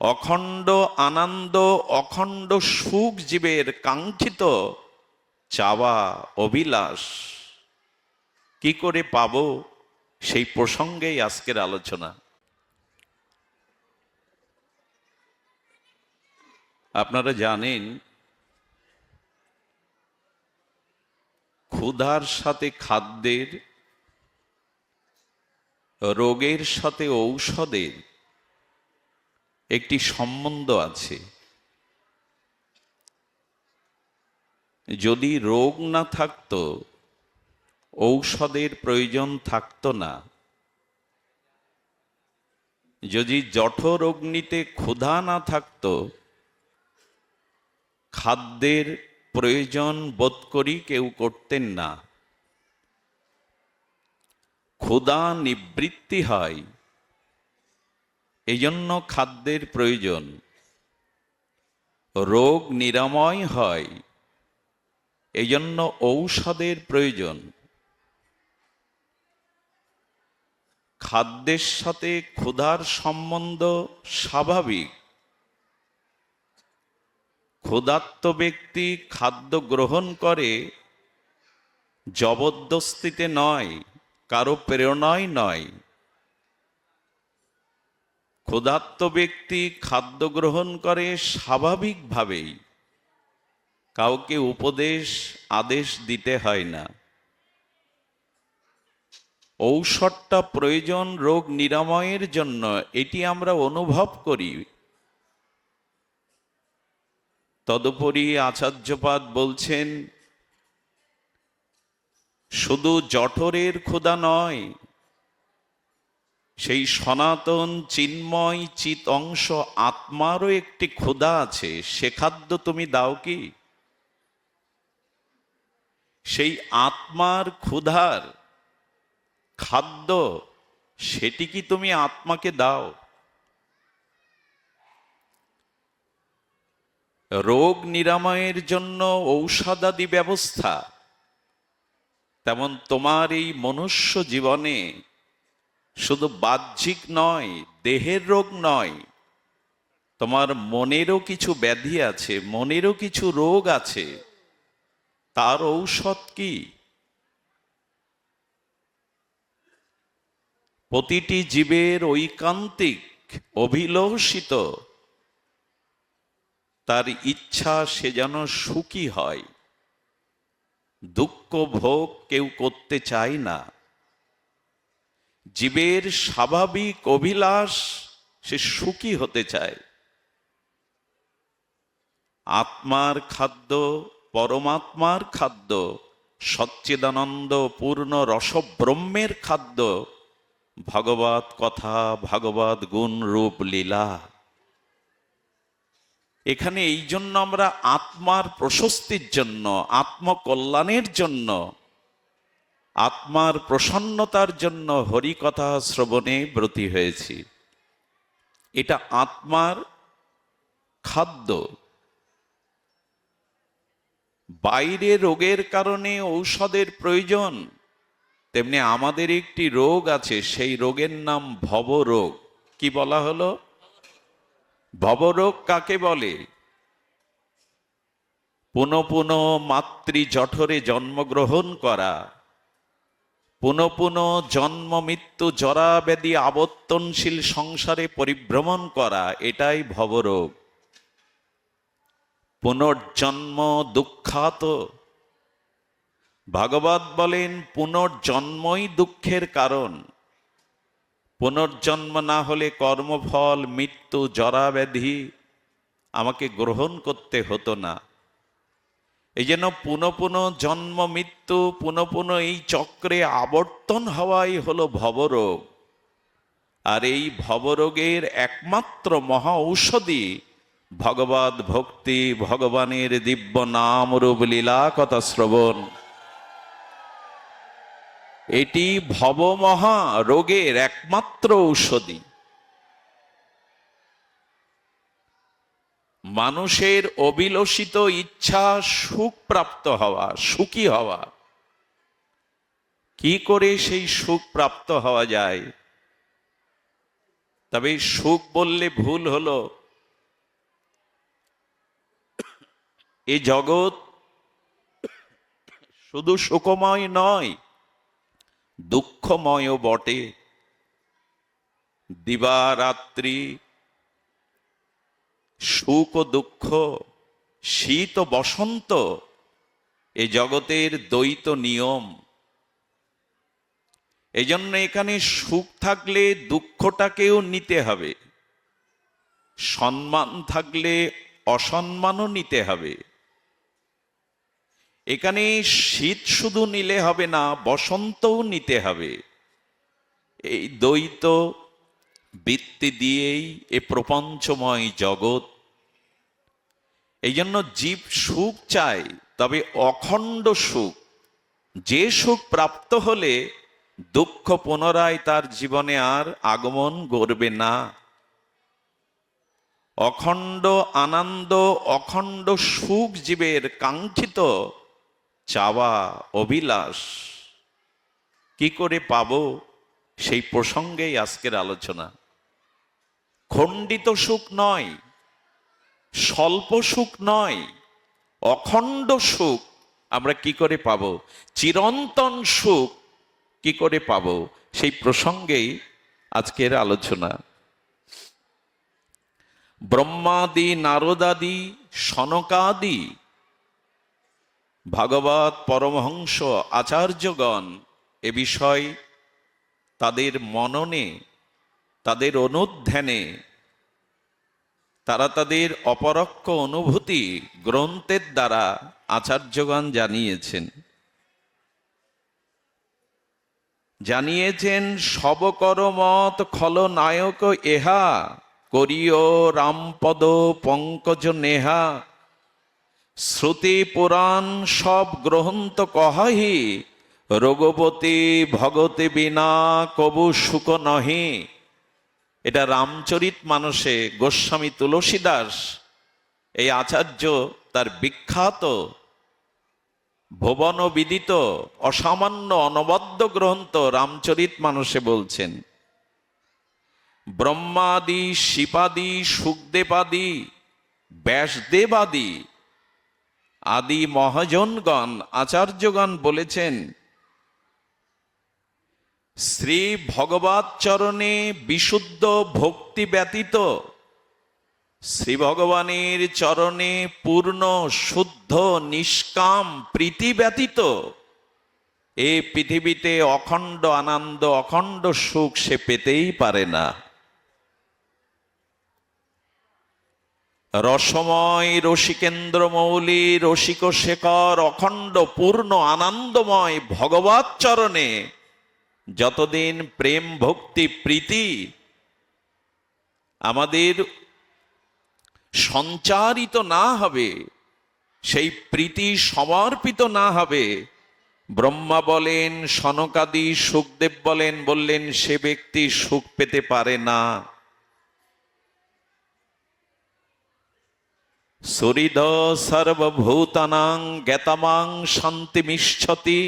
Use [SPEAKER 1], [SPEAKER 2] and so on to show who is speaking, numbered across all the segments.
[SPEAKER 1] অখণ্ড আনন্দ, অখণ্ড সুখ জীবের কাঙ্ক্ষিত চাওয়া, অভিলাষ। কি করে পাব সেই প্রসঙ্গেই আজকের আলোচনা। আপনারা জানেন, ক্ষুধার সাথে খাদ্যের, রোগের সাথে ঔষধের একটি সম্বন্ধ আছে। যদি রোগ না থাকতো, ঔষধের প্রয়োজন থাকতো না। যদি জঠরগ্নিতে ক্ষুধা না থাকতো, খাদ্যের প্রয়োজন বোধ করি কেউ করতেন না। ক্ষুধা নিবৃত্তি হয়। এই জন্য খাদ্যের প্রয়োজন। রোগ নিরাময় হয় এই জন্য ঔষধের প্রয়োজন। খাদ্যের সাথে ক্ষুধার সম্বন্ধ স্বাভাবিক। ক্ষুধার্ত ব্যক্তি খাদ্য গ্রহণ করে, জবরদস্তিতে নয়, কারও প্রেরণায় নয়। ক্ষুধার্ত ব্যক্তি খাদ্য গ্রহণ করে স্বাভাবিকভাবেই। কাউকে উপদেশ, আদেশ দিতে হয় না। ঔষধটা প্রয়োজন রোগ নিরাময়ের জন্য, এটি আমরা অনুভব করি। তদুপরি আচার্যপাদ বলছেন, শুধু জঠরের ক্ষুধা নয় সেই সনাতন চিন্ময় চিত অংশ আত্মারও একটি ক্ষুধা আছে। সে খাদ্য তুমি দাও কি? সেই আত্মার ক্ষুধার খাদ্য, সেটি কি তুমি আত্মাকে দাও? রোগ নিরাময়ের জন্য ঔষধাদি ব্যবস্থা। তেমন তোমার এই মনুষ্য জীবনে শুধু বাহ্যিক নয়, দেহের রোগ নয়, তোমার মনেরও কিছু ব্যাধি আছে, মনেরও কিছু রোগ আছে, তার ঔষধ কি? প্রতিটি জীবের ঐকান্তিক, অভিলষিত, তার ইচ্ছা সে যেন সুখী হয়, দুঃখ ভোগ কেউ করতে চায় না। জীবের স্বাভাবিক অভিলাষ, সে সুখী হতে চায়। আত্মার খাদ্য, পরমাত্মার খাদ্য, সচ্চিদানন্দ পূর্ণ রসব্রহ্মের খাদ্য, ভগবত কথা, ভগবত গুণ রূপ লীলা। এখানে এই জন্য আমরা আত্মার প্রশস্তির জন্য, আত্মকল্যাণের জন্য আত্মার প্রসন্নতার জন্য হরিকথা শ্রবণে ব্রতী হয়েছি। এটা আত্মার খাদ্য। বাইরে রোগের কারণে ঔষধের প্রয়োজন, তেমনি আমাদের একটি রোগ আছে, সেই রোগের নাম ভবরোগ। কি বলা হলো? ভবরোগ কাকে বলে? পুনঃ পুনঃ মাতৃ জঠরে জন্মগ্রহণ করা। পুনঃ পুনঃ জন্ম, মৃত্যু, জরা ব্যাধি আবর্তনশীল সংসারে পরিভ্রমণ করা, এটাই ভবরোগ। পুনর্জন্ম দুঃখাত। ভাগবত বলেন, পুনর্জন্মই দুঃখের কারণ। পুনর্জন্ম না হলে কর্মফল, মৃত্যু, জরা ব্যাধি আমাকে গ্রহণ করতে হতো না। এই জন্য পুনঃ পুনঃ জন্ম, মৃত্যু, পুনঃ পুনঃ এই চক্রে আবর্তন হওয়াই হলো ভবরোগ। আর এই ভবরোগের একমাত্র মহা ঔষধি ভগবত ভক্তি, ভগবানের দিব্য নাম রূপ লীলা কথা শ্রবণ। এটি ভবমহা রোগের একমাত্র ঔষধি। মানুষের অবিলসিত ইচ্ছা সুখ প্রাপ্ত হওয়া, সুখী হওয়া। কি করে সেই সুখ প্রাপ্ত হওয়া যায়? তবে সুখ বললে ভুল হল। এ জগৎ শুধু সুখময় নয়, দুঃখময়ও বটে। দিবারাত্রি সুখ ও দুঃখ, শীত ও বসন্ত, এ জগতের দ্বৈত নিয়ম। এই জন্য এখানে সুখ থাকলে দুঃখটাকেও নিতে হবে। সম্মান থাকলে অসম্মানও নিতে হবে। এখানে শীত শুধু নিলে হবে না, বসন্তও নিতে হবে। এই দ্বৈত বৃত্তি দিয়েই এ প্রপঞ্চময় জগৎ। এই জন্য জীব সুখ চায়, তবে অখণ্ড সুখ। যে সুখ প্রাপ্ত হলে দুঃখ পুনরায় তার জীবনে আর আগমন করবে না। অখণ্ড আনন্দ, অখণ্ড সুখ জীবের কাঙ্ক্ষিত চাওয়া, অভিলাষ। কি করে পাব? সেই প্রসঙ্গেই আজকের আলোচনা। খণ্ডিত সুখ নয়, স্বল্প সুখ নয়, অখণ্ড সুখ আমরা কি করে পাব? চিরন্তন সুখ কি করে পাব? সেই প্রসঙ্গেই আজকের আলোচনা। ব্রহ্মাদি, নারদাদি, সনকাদি, ভাগবত পরমহংস, আচার্যগণ এ বিষয় তাদের মননে তাদের অনুধ্যানে, তারা তাদের অপরক্ষ অনুভূতি গ্রন্থের দ্বারা আচার্যগণ জানিয়েছেন। জানিয়েছেন, সবকরমত খলনায়ক এহা, করিও রামপদ পঙ্কজ নেহা। শ্রুতি পুরাণ সব গ্রহন্ত কহাহি, রঘুপতি ভগতে বিনা কবু সুখ নহে। এটা রামচরিত মানসে গোস্বামী তুলসী দাস এই আচার্য তার বিখ্যাত, ভুবন বিদিত, অসামান্য অনবদ্য গ্রন্থ রামচরিত মানুষে বলছেন। ব্রহ্মাদি, শিপাদি, সুখদেবাদি, ব্যাসদেবাদি আদি মহাজনগণ, আচার্যগণ বলেছেন শ্রী ভগবত চরণে বিশুদ্ধ ভক্তি ব্যতীত শ্রী ভগবানের চরণে পূর্ণ শুদ্ধ নিষ্কাম প্রীতি ব্যতীত এই পৃথিবীতে অখণ্ড আনন্দ, অখণ্ড সুখ সে পেতেই পারে না। রসময় রসিকেন্দ্র মৌলি রসিক শেখর অখণ্ড পূর্ণ আনন্দময় ভগবত চরণে যতদিন প্রেম ভক্তি প্রীতি আমাদের সঞ্চারিত না হবে, সেই প্রীতি সমর্পিত না হবে, ব্রহ্মা বলেন, সনকাদি সুখদেব বলেন, বললেন, সে ব্যক্তি সুখ পেতে পারে না। সরিদ সর্বভূতানাং জ্ঞাতামাং শান্তিমিষ্ছতি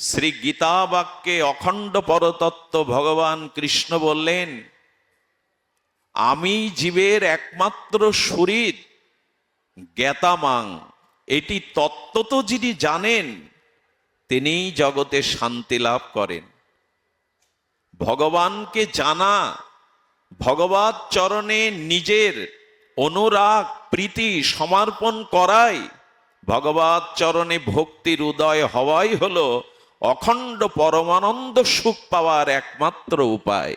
[SPEAKER 1] শ্রী গীতা বাক্যে অখণ্ড পরতত্ত্ব ভগবান কৃষ্ণ বললেন, আমি জীবের একমাত্র শরীর জ্ঞাতামাং, এটি তত্ত্ব তো যিনি জানেন, তিনিই জগতে শান্তি লাভ করেন। ভগবানকে জানা, ভগবত চরণে নিজের অনুরাগ, প্রীতি সমর্পণ করাই, ভগবত চরণে ভক্তির উদয় হওয়াই হলো অখণ্ড পরমানন্দ সুখ পাওয়ার একমাত্র উপায়।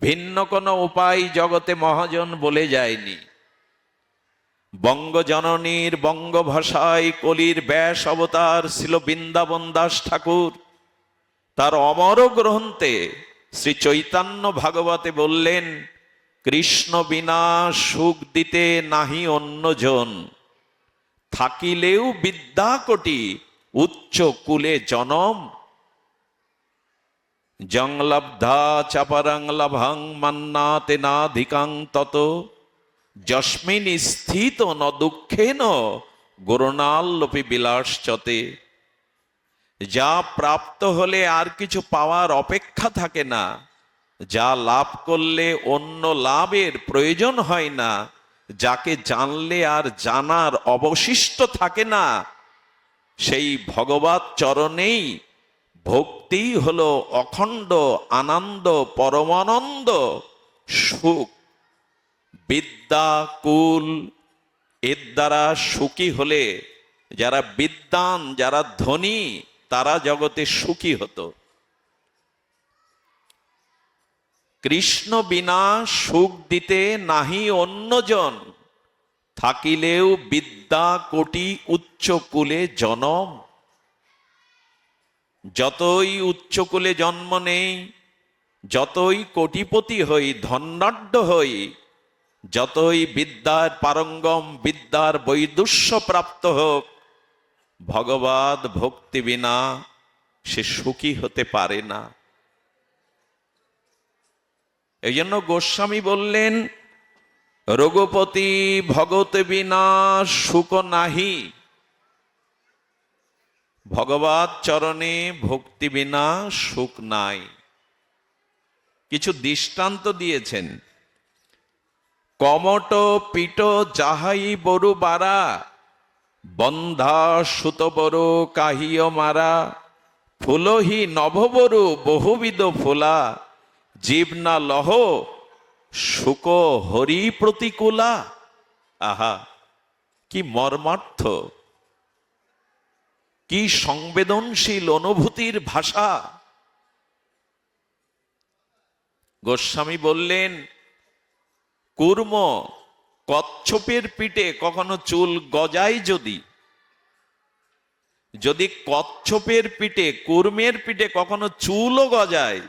[SPEAKER 1] ভিন্ন কোনো উপায় জগতে মহাজন বলে যায়নি। বঙ্গজননীর বঙ্গভাষায় কলির ব্যাস অবতার ছিল বৃন্দাবন দাস ঠাকুর। তার অমর গ্রন্থে শ্রী চৈতন্য ভাগবতে বললেন, কৃষ্ণ বিনা সুখ দিতে নাহি অন্যজন। থাকিলেও বিদ্যা কোটি উচ্চ কুলে জনম। জংলব্ধা চাপারাং লাভাং মান্নাতে নাধিকাং তত। যস্মিন স্থিত ন দুঃখেন গুরুণাল্লপি বিলাসচতে। যা প্রাপ্ত হলে আর কিছু পাওয়ার অপেক্ষা থাকে না। যা লাভ করলে অন্য লাভের প্রয়োজন হয় না। যাকে জানলে আর জানার অবশিষ্ট থাকে না। সেই ভগবত চরণেই ভক্তি হলো অখণ্ড আনন্দ, পরমানন্দ, সুখ। বিদ্যা, কুল, এর দ্বারা সুখী হলে যারা বিদ্বান যারা ধনী, তারা জগতে সুখী হতো। কৃষ্ণ বিনা সুখ দিতে নাহি অন্যজন থাকিলেও বিদ্যা কোটি উচ্চ কুলে জনম। যতই উচ্চকুলে জন্ম নেই, যতই কোটিপতি হই, ধনাঢ্য হই, যতই বিদ্যার পারঙ্গম, বিদ্যার বৈদুষ্য প্রাপ্ত হোক ভগবত ভক্তি বিনা সে সুখী হতে পারে না। এই জন্য গোস্বামী বললেন রঘুপতি ভগত বিনা সুখ নাহি। ভগবত চরণে ভক্তি বিনা সুখ নাই। কিছু দৃষ্টান্ত দিয়েছেন। কমট পিট যাহাই বড়ু বারা, বন্ধা সুত বড় কাহিয় মারা। ফুলহি নভবরু বহুবিধ ফুলা জীব না লহ শুক হরি প্রতিকূলা। আহা, কি মর্মার্থ। কি সংবেদনশীল অনুভূতির ভাষা। গোস্বামী বললেন, কুর্ম কচ্ছপের পিঠে কখনো চুল গজায় যদি? যদি কচ্ছপের পিঠে, কুর্মের পিঠে কখনো চুলও গজায়?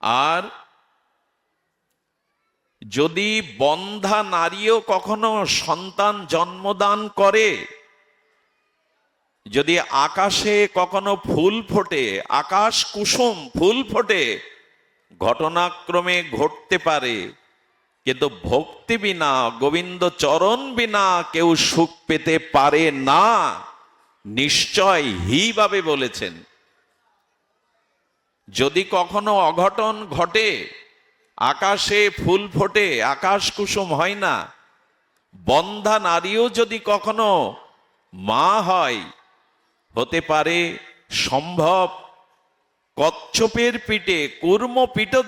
[SPEAKER 1] আর যদি বন্ধা নারীও কখনো সন্তান জন্মদান করে, যদি আকাশে কখনো ফুল ফোটে, আকাশ কুসুম, ফুল ফোটে, ঘটনাক্রমে ঘটতে পারে, কিন্তু ভক্তি বিনা, গোবিন্দ চরণ বিনা কেউ সুখ পেতে পারে না, নিশ্চয় হি ভাবে বলেছেন। যদি কখনো অঘটন ঘটে আকাশে ফুল ফোটে, আকাশ কুসুম হয় না। বন্ধা নারীও যদি কখনো মা হয়, হতে পারে সম্ভব কচ্ছপের পিঠে, কুর্ম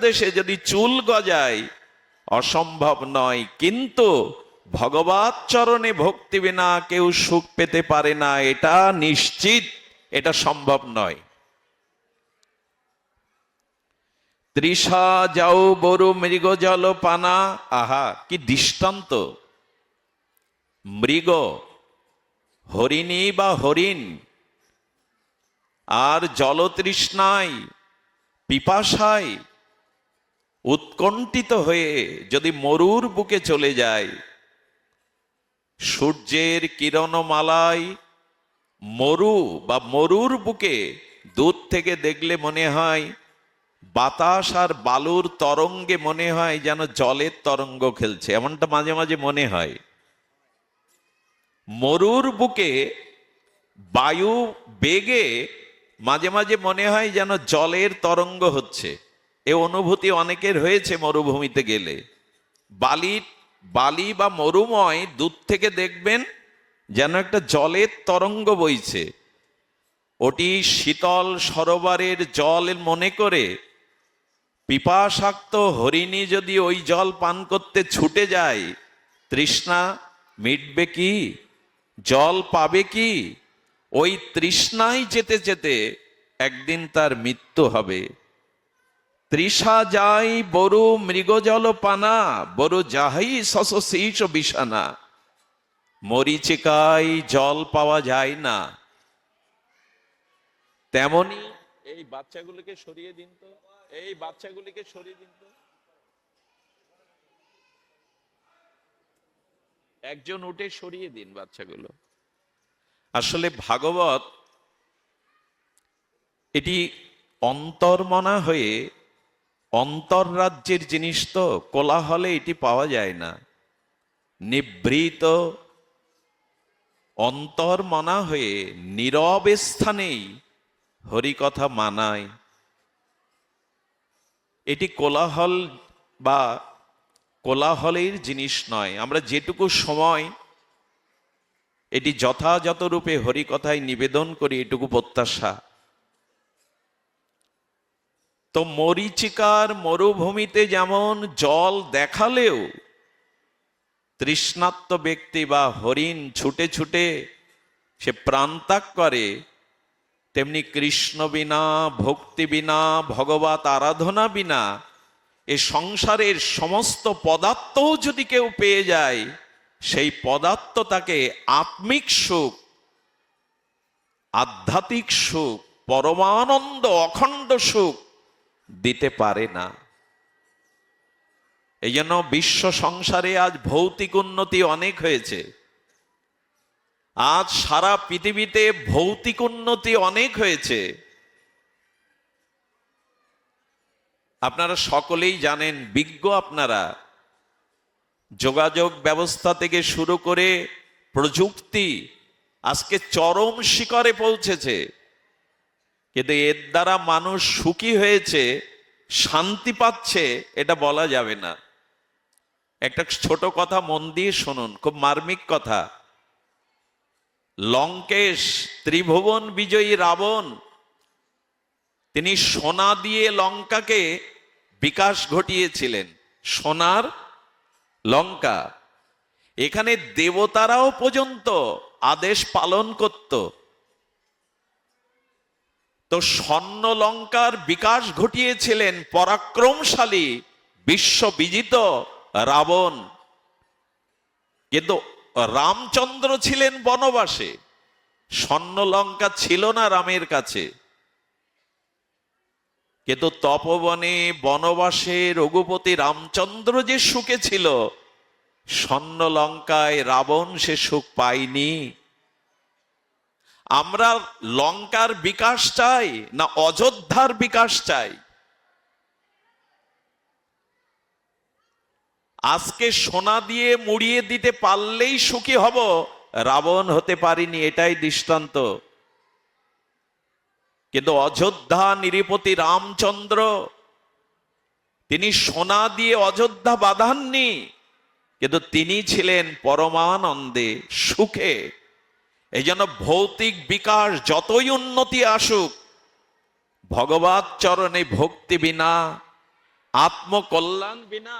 [SPEAKER 1] দেশে যদি চুল গজায়, অসম্ভব নয়। কিন্তু ভগবত চরণে ভক্তি বিনা কেউ সুখ পেতে পারে না, এটা নিশ্চিত, এটা সম্ভব নয়। তৃষা যাও বরু মৃগ জল পানা। আহা, কি দৃষ্টান্ত। মৃগ, হরিণী বা হরিণ, আর জলতৃষ্ণায় পিপাসায় উৎকণ্ঠিত হয়ে যদি মরুর বুকে চলে যায়, সূর্যের কিরণমালায় মরু বা মরুর বুকে দূর থেকে দেখলে মনে হয় বাতাস আর বালুর তরঙ্গে মনে হয় যেন জলের তরঙ্গ খেলছে, এমনটা মাঝে মাঝে মনে হয়। মরুর বুকে বায়ু বেগে মাঝে মাঝে মনে হয় যেন জলের তরঙ্গ হচ্ছে। এ অনুভূতি অনেকের হয়েছে মরুভূমিতে গেলে। বালির বালি বা মরুময় দূর থেকে দেখবেন যেন একটা জলের তরঙ্গ বইছে। ওটি শীতল সরোবরের জল মনে করে, পিপাসাক্ত হরিণী যদি ওই জল পান করতে ছুটে যায়, তৃষ্ণা মিটবে কি? জল পাবে কি? ওই তৃষ্ণায় যেতে যেতে একদিন তার মৃত্যু হবে। তৃষা যাই বড় মৃগজল পানা বড় যাহাই শস শীষ বিছানা। মরিচিকায় জল পাওয়া যায় না। তেমনি এই বাচ্চাগুলোকে সরিয়ে দিন তো। এই বাচ্চাগুলিকে সরিয়ে দিন তো। একজন উঠে সরিয়ে দিন বাচ্চাগুলো। আসলে ভাগবত এটি অন্তর্মনা হয়ে অন্তর্রাজ্যের জিনিস তো কোলাহলে এটি পাওয়া যায় না। নিবৃত অন্তর্মনা হয়ে নীরব স্থানেই হরিকথা মানায়। এটি কোলাহল বা কোলাহলের জিনিস নয়। আমরা যেটুকু সময় এটি যথাযথ রূপে হরিকথায় নিবেদন করি, এটুকু প্রত্যাশা। তো মরিচিকার মরুভূমিতে যেমন জল দেখালেও তৃষ্ণাত্ম ব্যক্তি বা হরিণ ছুটে ছুটে সে প্রাণত্যাগ করে তেমনি কৃষ্ণ বিনা, ভক্তি বিনা, ভগবত আরাধনা বিনা, এ সংসারের সমস্ত পদার্থও যদি কেউ পেয়ে যায়, সেই পদার্থ তাকে আত্মিক সুখ, আধ্যাত্মিক সুখ, পরমানন্দ অখণ্ড সুখ দিতে পারে না। এই জন্য বিশ্ব সংসারে আজ ভৌতিক উন্নতি অনেক হয়েছে। আজ সারা পৃথিবীতে ভৌতিক উন্নতি অনেক হয়েছে। আপনারা সকলেই জানেন, বিজ্ঞ আপনারা, যোগাযোগ ব্যবস্থা থেকে শুরু করে প্রযুক্তি আজকে চরম শিখরে পৌঁছেছে। কিন্তু এর দ্বারা মানুষ সুখী হয়েছে, শান্তি পাচ্ছে, এটা বলা যাবে না। একটা ছোট কথা মন দিয়ে শুনুন, খুব মার্মিক কথা। লঙ্কেশ ত্রিভুবন বিজয়ী রাবণ। তিনি সোনা দিয়ে লঙ্কাকে বিকাশ ঘটিয়েছিলেন। সোনার লঙ্কা। এখানে দেবতারাও পর্যন্ত আদেশ পালন করত। তো স্বর্ণ লঙ্কার বিকাশ ঘটিয়েছিলেন পরাক্রমশালী, বিশ্ববিজিত রাবণ। কিন্তু রামচন্দ্র ছিলেন বনবাসে স্বর্ণ লঙ্কা ছিল না রামের কাছে। কিন্তু তপবনে বনবাসে রঘুপতি রামচন্দ্র যে সুখে ছিল স্বর্ণ লঙ্কায় রাবণ সে সুখ পায়নি। আমরা লঙ্কার বিকাশ চাই না অযোধ্যার বিকাশ চাই? আজকে সোনা দিয়ে মুড়িয়ে দিতে পারলেই সুখী হব, রাবণ হতে পারিনি এটাই দৃষ্টান্ত। কিন্তু অযোধ্যা নিরিপতি রামচন্দ্র, তিনি সোনা দিয়ে অযোধ্যা বাঁধাননি, কিন্তু তিনি ছিলেন পরমানন্দে সুখে। এই জন্য ভৌতিক বিকাশ যতই উন্নতি আসুক ভগবত চরণে ভক্তি বিনা, আত্মকল্যাণ বিনা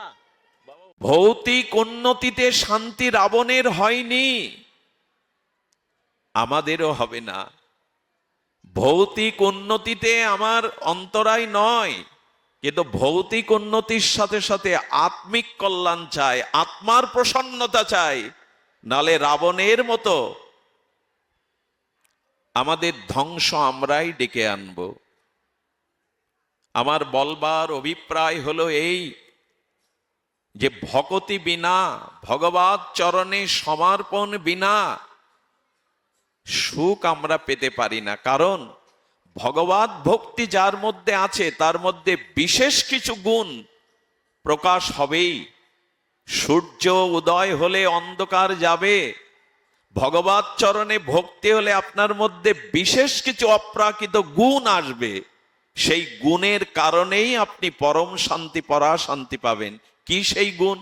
[SPEAKER 1] ভৌতিক উন্নতিতে শান্তি রাবণের হয়নি। আমাদেরও হবে না। ভৌতিক উন্নতিতে আমার অন্তরায় নয়, কিন্তু ভৌতিক উন্নতির সাথে সাথে আত্মিক কল্যাণ চাই, আত্মার প্রসন্নতা চাই, নালে রাবণের মতো আমাদের ধ্বংস আমরাই ডেকে আনব। আমার বলবার অভিপ্রায় হলো এই যে ভকতি বিনা ভগবত চরণে সমর্পণ বিনা, সুখ আমরা পেতে পারি না। কারণ ভগবত ভক্তি যার মধ্যে আছে, তার মধ্যে বিশেষ কিছু গুণ প্রকাশ হবেই। সূর্য উদয় হলে অন্ধকার যাবে ভগবত চরণে ভক্তি হলে আপনার মধ্যে বিশেষ কিছু অপ্রাকৃত গুণ আসবে। সেই গুণের কারণেই আপনি পরম শান্তি পরা শান্তি পাবেন। কি সেই গুণ?